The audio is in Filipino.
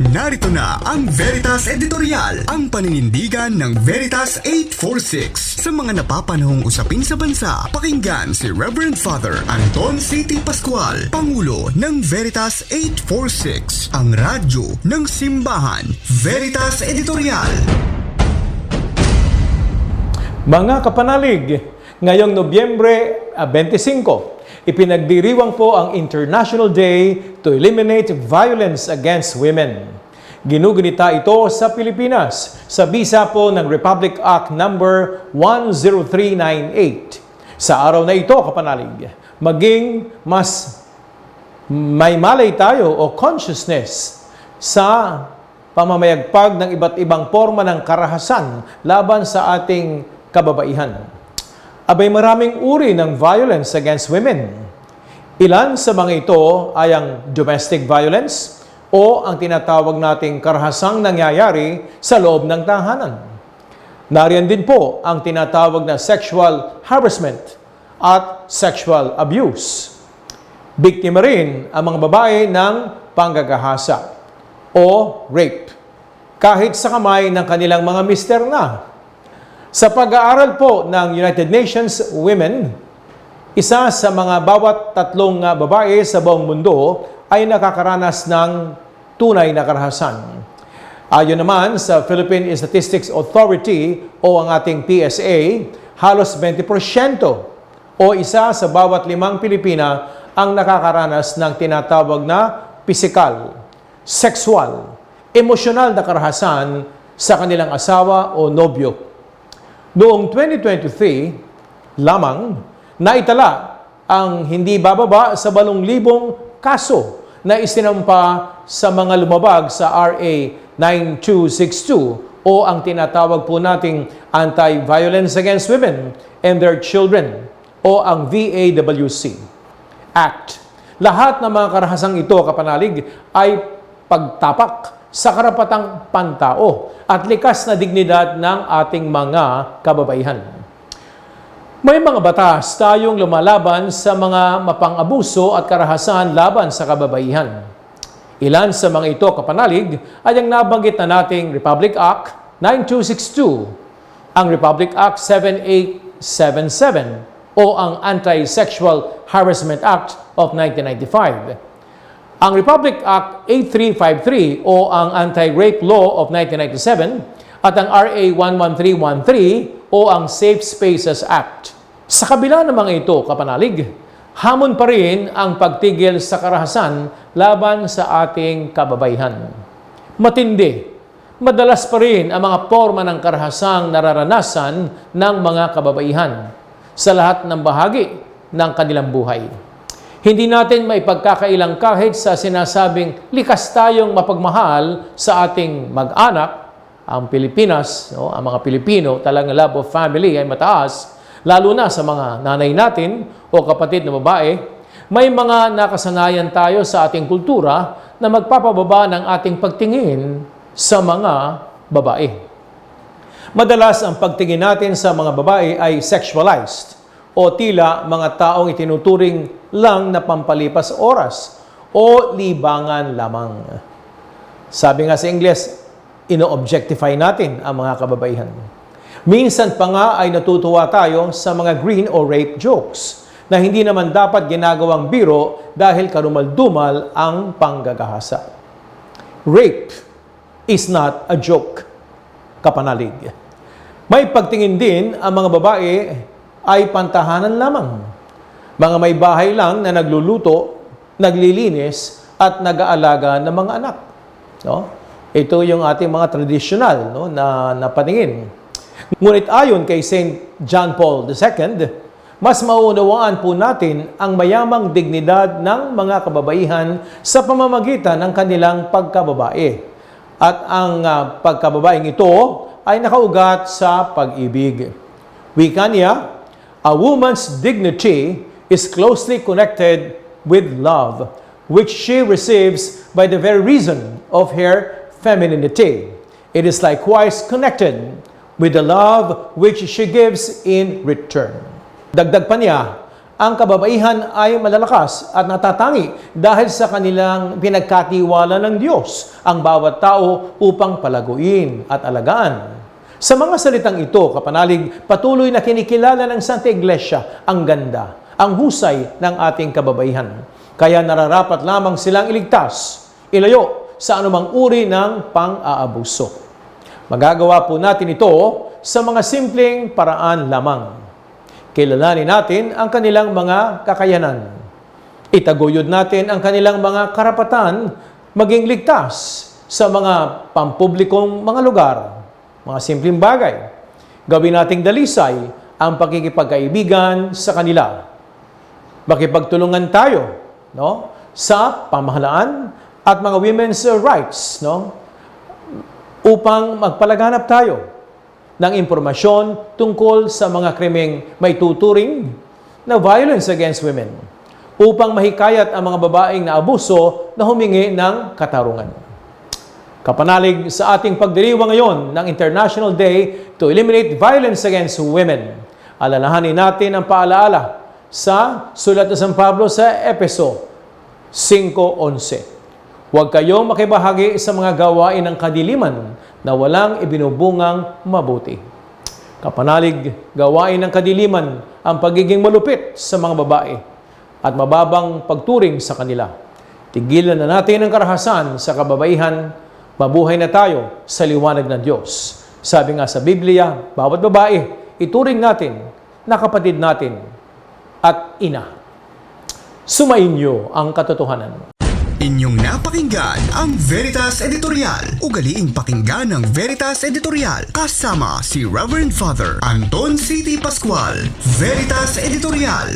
Narito na ang Veritas Editorial, ang paninindigan ng Veritas 846 sa mga napapanahong usapin sa bansa. Pakinggan si Reverend Father Anton C.T. Pascual, Pangulo ng Veritas 846, ang radyo ng simbahan. Veritas Editorial. Mga kapanalig, ngayong Nobyembre ah, 25, ipinagdiriwang po ang International Day to Eliminate Violence Against Women. Ginugunita ito sa Pilipinas sa bisa po ng Republic Act number 10398. Sa araw na ito, kapanalig, maging mas may malay tayo o consciousness sa pamamayagpag ng iba't ibang forma ng karahasan laban sa ating kababaihan. Abay maraming uri ng violence against women. Ilan sa mga ito ay ang domestic violence o ang tinatawag nating karahasang nangyayari sa loob ng tahanan. Nariyan din po ang tinatawag na sexual harassment at sexual abuse. Biktima rin ang mga babae ng panggagahasa o rape kahit sa kamay ng kanilang mga mister na. Sa pag-aaral po ng United Nations Women, isa sa mga bawat tatlong uh, babae sa buong mundo ay nakakaranas ng tunay na karahasan. Ayon naman sa Philippine Statistics Authority o ang ating PSA, halos 20% o isa sa bawat limang Pilipina ang nakakaranas ng tinatawag na pisikal, sexual, emosyonal na karahasan sa kanilang asawa o nobyo. Noong 2023 lamang, naitala ang hindi bababa sa balong libong kaso na isinampa sa mga lumabag sa RA 9262 o ang tinatawag po nating Anti-Violence Against Women and Their Children o ang VAWC Act. Lahat ng mga karahasang ito, kapanalig, ay pagtapak sa karapatang pantao at likas na dignidad ng ating mga kababaihan. May mga batas tayong lumalaban sa mga mapang-abuso at karahasan laban sa kababaihan. Ilan sa mga ito, kapanalig, ay ang nabanggit na nating Republic Act 9262, ang Republic Act 7877, o ang Anti-Sexual Harassment Act of 1995, ang Republic Act 8353 o ang Anti-Rape Law of 1997 at ang RA 11313 o ang Safe Spaces Act. Sa kabila ng mga ito, kapanalig, hamon pa rin ang pagtigil sa karahasan laban sa ating kababaihan. Matindi, madalas pa rin ang mga forma ng karahasang nararanasan ng mga kababaihan sa lahat ng bahagi ng kanilang buhay. Hindi natin may pagkakailang kahit sa sinasabing likas tayong mapagmahal sa ating mag-anak, ang Pilipinas, no, ang mga Pilipino, talagang love of family ay mataas, lalo na sa mga nanay natin o kapatid na babae, may mga nakasanayan tayo sa ating kultura na magpapababa ng ating pagtingin sa mga babae. Madalas ang pagtingin natin sa mga babae ay sexualized o tila mga taong itinuturing lang na pampalipas oras o libangan lamang. Sabi nga sa Ingles, ino-objectify natin ang mga kababaihan. Minsan pa nga ay natutuwa tayo sa mga green o rape jokes na hindi naman dapat ginagawang biro dahil karumal-dumal ang panggagahasa. Rape is not a joke, kapanalig. May pagtingin din ang mga babae ay pantahanan lamang. Mga may bahay lang na nagluluto, naglilinis, at nag-aalaga ng mga anak. No? Ito yung ating mga traditional no, na, na paningin. Ngunit ayon kay St. John Paul II, mas maunawaan po natin ang mayamang dignidad ng mga kababaihan sa pamamagitan ng kanilang pagkababae. At ang uh, pagkababaeng ito ay nakaugat sa pag-ibig. Wika niya, a woman's dignity is closely connected with love, which she receives by the very reason of her femininity. It is likewise connected with the love which she gives in return. Dagdag pa niya, ang kababaihan ay malalakas at natatangi dahil sa kanilang pinagkatiwala ng Diyos ang bawat tao upang palaguin at alagaan. Sa mga salitang ito, kapanalig, patuloy na kinikilala ng Santa Iglesia ang ganda, ang husay ng ating kababaihan. Kaya nararapat lamang silang iligtas, ilayo sa anumang uri ng pang-aabuso. Magagawa po natin ito sa mga simpleng paraan lamang. Kilalanin natin ang kanilang mga kakayanan. Itaguyod natin ang kanilang mga karapatan maging ligtas sa mga pampublikong mga lugar, mga simpleng bagay. Gawin nating dalisay ang pakikipagkaibigan sa kanila. Makipagtulungan tayo no, sa pamahalaan at mga women's rights no, upang magpalaganap tayo ng impormasyon tungkol sa mga krimeng may tuturing na violence against women upang mahikayat ang mga babaeng na abuso na humingi ng katarungan. Kapanalig sa ating pagdiriwang ngayon ng International Day to Eliminate Violence Against Women. Alalahanin natin ang paalaala sa sulat ng San Pablo sa Epeso 5.11. Huwag kayong makibahagi sa mga gawain ng kadiliman na walang ibinubungang mabuti. Kapanalig, gawain ng kadiliman ang pagiging malupit sa mga babae at mababang pagturing sa kanila. Tigilan na natin ang karahasan sa kababaihan, mabuhay na tayo sa liwanag ng Diyos. Sabi nga sa Biblia, bawat babae, ituring natin na kapatid natin at ina. Sumainyo ang katotohanan. Inyong napakinggan ang Veritas Editorial. Ugaliing pakinggan ng Veritas Editorial kasama si Reverend Father Anton C.T. Pascual. Veritas Editorial.